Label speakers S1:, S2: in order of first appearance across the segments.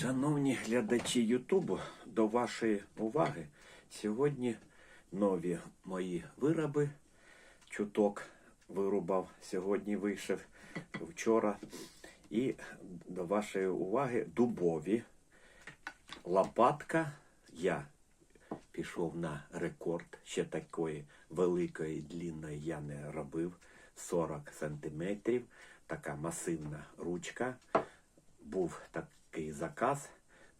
S1: Шановні глядачі Ютубу, до вашої уваги сьогодні нові мої вироби. Чуток вирубав, сьогодні вийшов вчора. І до вашої уваги дубові. Лопатка. Я пішов на рекорд. Ще такої великої длинної я не робив. 40 сантиметрів. Така масивна ручка був такий заказ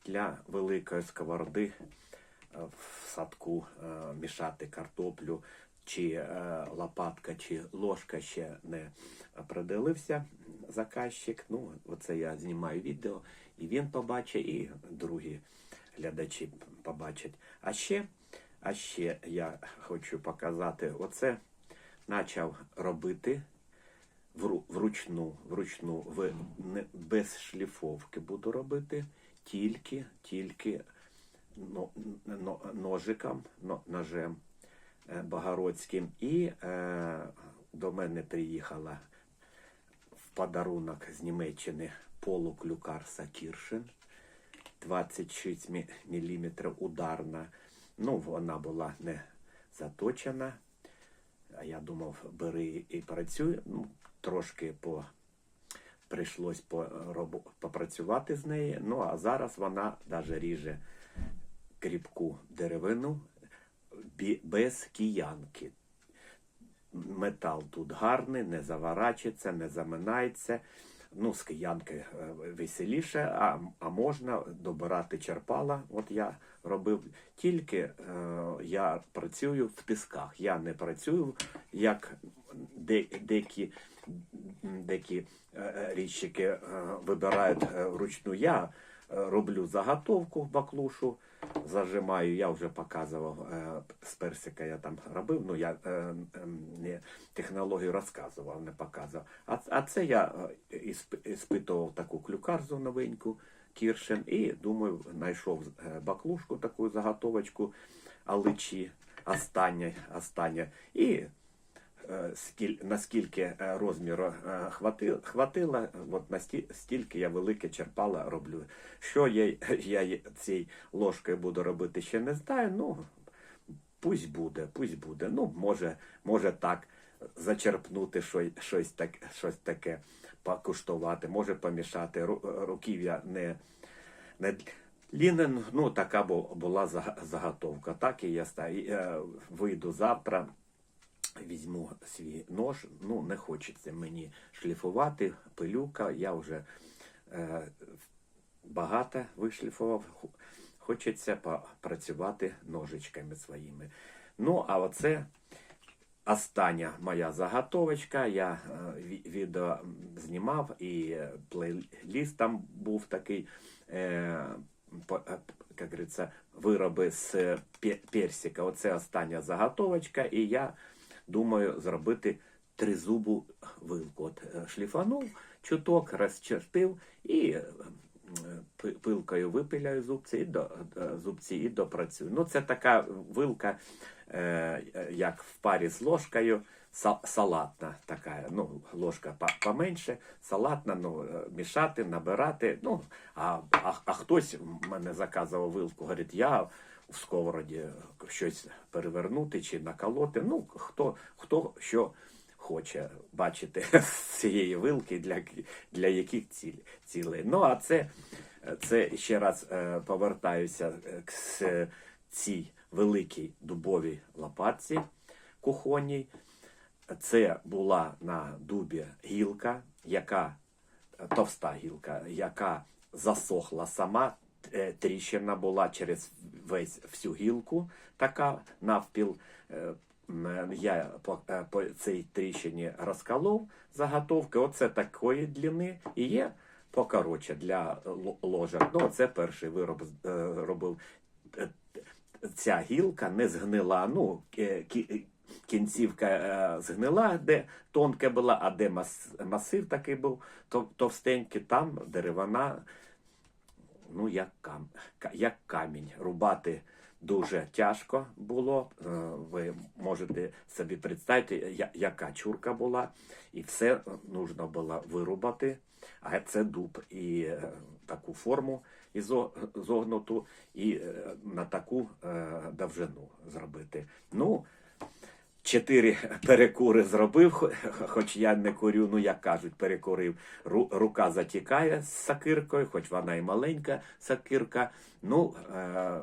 S1: для великої сковороди е, в садку е, мішати картоплю, чи е, лопатка, чи ложка ще не определився заказчик. Ну, оце я знімаю відео, і він побачить, і другі глядачі побачать. А ще, а ще я хочу показати, оце почав робити вручну, вручну, в, не, без шліфовки буду робити, тільки, тільки но, но, ножиком, но, ножем е, Богородським. І е, до мене приїхала в подарунок з Німеччини полуклюкарса Кіршин. 26 мм ударна. Ну, вона була не заточена. А я думав, бери і працюй. Ну, трошки по прийшлось по, попрацювати з нею. Ну а зараз вона навіть ріже кріпку деревину без киянки. Метал тут гарний, не заворачується, не заминається. Ну, з е, веселіше, а, а можна добирати черпала. От я робив. Тільки е, я працюю в тисках. Я не працюю як де, деякі, деякі е, річчики е, вибирають е, вручну. Я е, роблю заготовку баклушу, зажимаю, я вже показував е, з персика, я там робив, ну я не технологію розказував, не показував. А, а це я е, іспитував таку клюкарзу новеньку, кіршен, і думаю, знайшов е, баклушку, таку заготовочку, аличі, остання, остання. І наскільки е, розміру е, хватило, от насті- стільки я велике черпала роблю. Що я, я цією ложкою буду робити, ще не знаю. Ну, пусть буде, пусть буде. Ну, може, може так зачерпнути щось, так, щось таке, покуштувати, може помішати. Ру- Руків'я не, не Лінен, ну така була заготовка. Так і я ста- і, е, вийду завтра, візьму свій нож. Ну, не хочеться мені шліфувати, пилюка. Я вже е, багато вишліфував. Хочеться попрацювати ножичками своїми. Ну, а оце остання моя заготовочка. Я е, відео знімав і плейліст там був такий, е, по- е, як говориться, вироби з персика. Оце остання заготовочка, і я думаю зробити тризубу вилку. От е, шліфанув чуток, розчертив і е, пилкою випиляю зубці і до е, зубці і допрацюю. Ну, це така вилка, як в парі з ложкою. са- Салатна така, ну, ложка поменше, салатна, ну, мішати, набирати. Ну, а, а, а хтось мене заказував вилку, говорить, я в сковороді щось перевернути чи наколоти. Ну, хто, хто що хоче бачити з цієї вилки, для, для яких цілей. Ну, а це, це ще раз е, повертаюся е, к цій великій дубовій лопатці кухонній. Це була на дубі гілка, яка товста гілка, яка засохла сама. Е, Тріщина була через весь всю гілку, така навпіл. Е, Я по, е, по цій тріщині розколов заготовки. Оце такої длини і є покоротше для л- ложок. Ну, це перший вироб робив. Ця гілка не згнила. Ну, кінцівка згнила, де тонке була, а де масив такий був товстенький, там деревина, ну, як, кам, як камінь. Рубати дуже тяжко було. Е, Ви можете собі представити, яка чурка була, і все нужно було вирубати. А це дуб і е, таку форму зогнуту, і е, на таку е, довжину зробити. Ну, Чотири перекури зробив, хоч я не курю, ну як кажуть, перекурив. Ру- Рука затікає з сакиркою, хоч вона і маленька сакирка. Ну, е,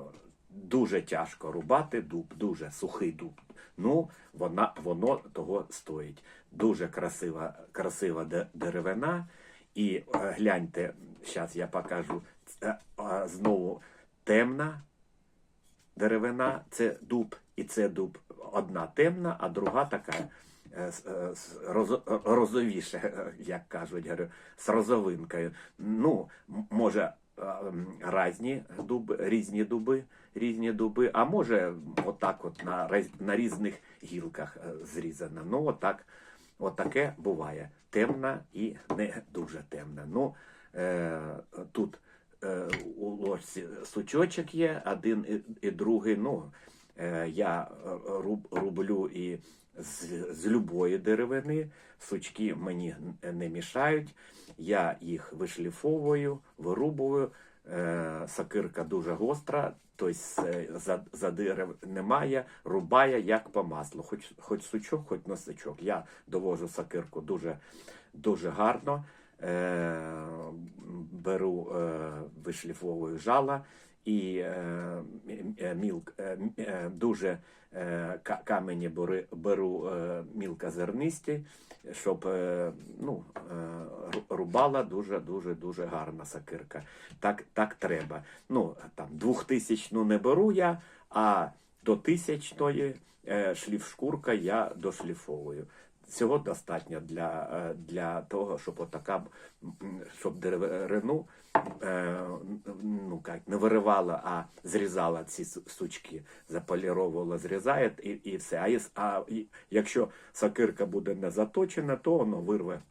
S1: дуже тяжко рубати дуб, дуже сухий дуб. Ну, вона, воно того стоїть. Дуже красива, красива деревина. І е, гляньте, зараз я покажу. Е, знову темна деревина це дуб, і це дуб одна темна, а друга така е, е, с- розо- розовіша, е, як кажуть, говорю, з розовинкою. Ну, може, різні дуби, різні дуби, різні дуби, а може, отак от на, на різних гілках зрізана. Ну, отак, отаке буває. Темна і не дуже темна. Ну, е, тут е, у ложці сучочок є, один і, і другий. Ну, я е, руб, рублю і з, з любої деревини. Сучки мені не мішають. Я їх вишліфовую, вирубую. Е, сакирка дуже гостра, тобто е, за, за немає, рубає як по маслу. Хоч, хоч сучок, хоч носичок. Я довожу сакирку дуже, дуже гарно. Е, беру, е, вишліфовую жала і е, е, мілк, е, е, дуже е, камені беру, е, мілкозернисті, щоб е, ну, е, рубала дуже дуже гарна сакирка. Так, так треба. Ну там двохтисячну не беру я, а до тисячної е, шліфшкурка я дошліфовую. Цього достатньо для, е, для того, щоб отака, щоб деревину е, ну, як, не виривала, а зрізала ці сучки, заполіровувала, зрізає і, і все. А, а якщо сакирка буде не заточена, то воно вирве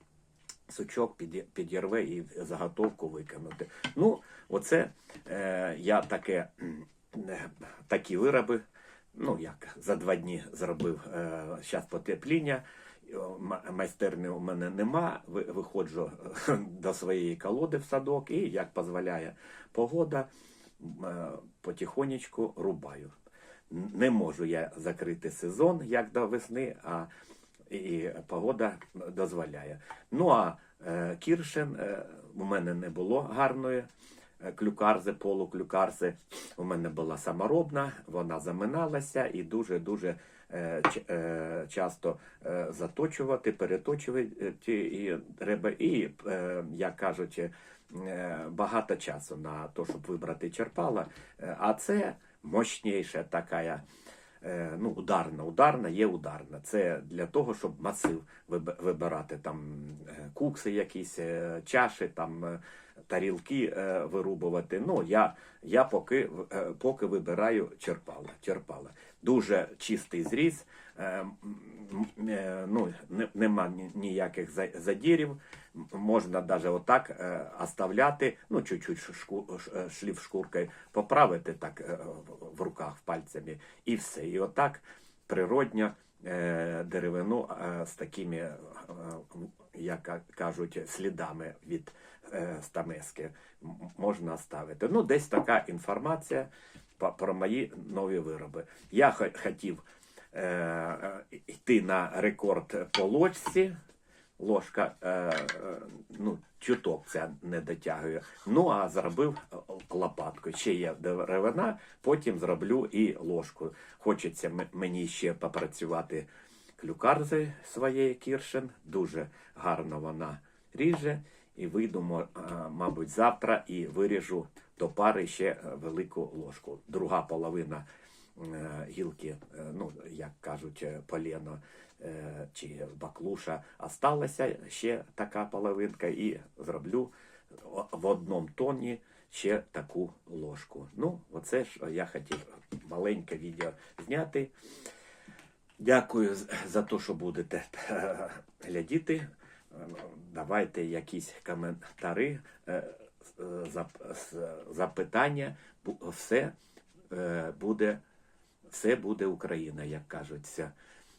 S1: сучок, підірве і заготовку викинути. Ну, оце е, я таке, е, такі вироби, ну як за два дні зробив зараз потепління. Майстерні у мене нема. Виходжу е, до своєї колоди в садок і, як дозволяє погода, е, потихонечку рубаю. Не можу я закрити сезон як до весни, а і погода дозволяє. Ну а е, кіршен у мене не було гарної клюкарзи, полуклюкарзи. У мене була саморобна, вона заминалася і дуже-дуже е, е, часто е, заточувати, переточувати і треба, і, е, як кажуть, е, багато часу на те, щоб вибрати черпала. Е, А це мощніша така. Е, ну, ударна, ударна є ударна. Це для того, щоб масив вибирати там е, кукси, якісь е, чаші, там е, тарілки е, вирубувати. Ну, я, я поки, е, поки вибираю черпала. черпала. Дуже чистий зріз, е, ну, не- нема ніяких задірів. Можна навіть отак оставляти, ну, чуть-чуть шліф шкуркою поправити так в- руках пальцями, і все. І отак природньо деревину з такими, як кажуть, слідами від стамески можна ставити. Ну, десь така інформація про мої нові вироби. Я хотів е, е, йти на рекорд по лочці. Ложка, е, е, ну, чуток це не дотягує. Ну, а зробив е, лопатку. Ще є деревина, потім зроблю і ложку. Хочеться мені ще попрацювати клюкарзи своєї кіршен. Дуже гарно вона ріже. І вийду, е, мабуть, завтра і виріжу до пари ще е, велику ложку. Друга половина е, гілки, ну, як кажуть, полено чи баклуша осталася ще така половинка, і зроблю в одному тоні ще таку ложку. Ну, оце ж я хотів маленьке відео зняти. Дякую за те, що будете глядіти. Е, Давайте якісь коментари, е, зап- з- запитання. Все е, буде, все буде Україна, як кажуться.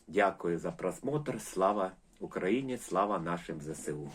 S1: Дякую за просмотр. Слава Україні, слава нашим ЗСУ.